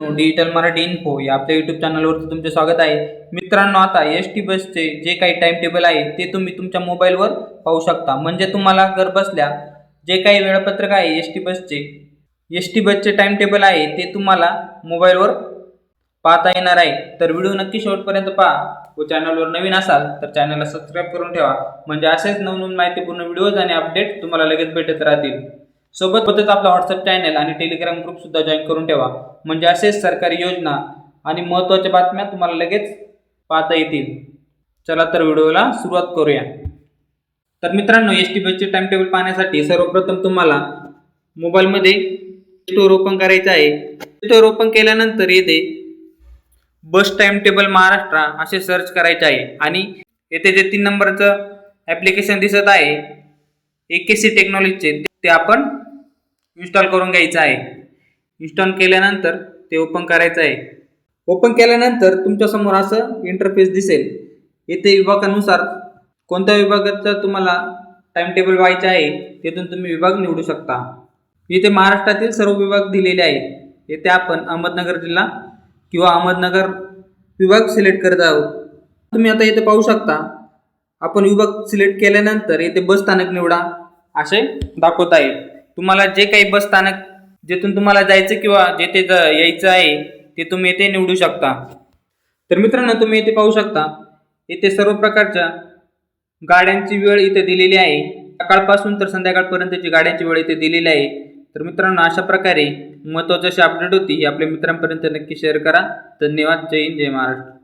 Digital Marathi info या आपल्या YouTube चॅनलवरती तुमचे स्वागत आहे. मित्रांनो आता एस टी बसचे जे काही टाईम टेबल आहे ते तुम्ही तुमच्या मोबाईलवर पाहू शकता. म्हणजे तुम्हाला घर बसल्या जे काही वेळापत्रक आहे एस टी बसचे एस टी बसचे टाइम टेबल आहे ते तुम्हाला मोबाईलवर पाहता येणार आहे. तर व्हिडिओ नक्की शेवटपर्यंत पहा. व चॅनलवर नवीन असाल तर चॅनलला सबस्क्राईब करून ठेवा. म्हणजे असेच नवनवीन माहितीपूर्ण व्हिडिओज आणि अपडेट तुम्हाला लगेच भेटत राहतील. सोबतच आपला व्हॉट्सअप चॅनल आणि टेलिग्राम ग्रुप सुद्धा जॉईन करून ठेवा. म्हणजे असेच सरकारी योजना आणि महत्त्वाच्या बातम्या तुम्हाला लगेच पाहता येतील. चला तर व्हिडिओला सुरुवात करूया. तर मित्रांनो एस टी बसचे टाइम टेबल पाहण्यासाठी सर्वप्रथम तुम्हाला मोबाईलमध्ये स्टोर ओपन करायचं आहे. स्टोर ओपन केल्यानंतर येथे बस टाइम टेबल महाराष्ट्र असे सर्च करायचे आहे. आणि येथे जे तीन नंबरचं ॲप्लिकेशन दिसत आहे ए के सी टेक्नॉलॉजीचे ते आपण इन्स्टॉल करून घ्यायचं आहे. इन्स्टॉल केल्यानंतर ते ओपन करायचं आहे. ओपन केल्यानंतर तुमच्यासमोर असं इंटरफेस दिसेल. येथे विभागानुसार कोणत्या विभागाचं तुम्हाला टाइम टेबल व्हायचे आहे तेथून तुम्ही विभाग निवडू शकता. इथे महाराष्ट्रातील सर्व विभाग दिलेले आहेत. येथे आपण अहमदनगर जिल्हा किंवा अहमदनगर विभाग सिलेक्ट करत आहोत. तुम्ही आता इथे पाहू शकता आपण विभाग सिलेक्ट केल्यानंतर येथे बस स्थानक निवडा असे दाखवत आहे. तुम्हाला जे काही बस स्थानक जेथून तुम्हाला जायचं किंवा जेथे ज यायचं आहे ते तुम्ही येथे निवडू शकता. तर मित्रांनो तुम्ही इथे पाहू शकता येथे सर्व प्रकारच्या गाड्यांची वेळ इथे दिलेली आहे. सकाळपासून तर संध्याकाळपर्यंतची गाड्यांची वेळ इथे दिलेली आहे. तर मित्रांनो अशा प्रकारे महत्त्वाची अशी अपडेट होती ही आपल्या मित्रांपर्यंत नक्की शेअर करा. धन्यवाद. जय हिंद जय महाराष्ट्र.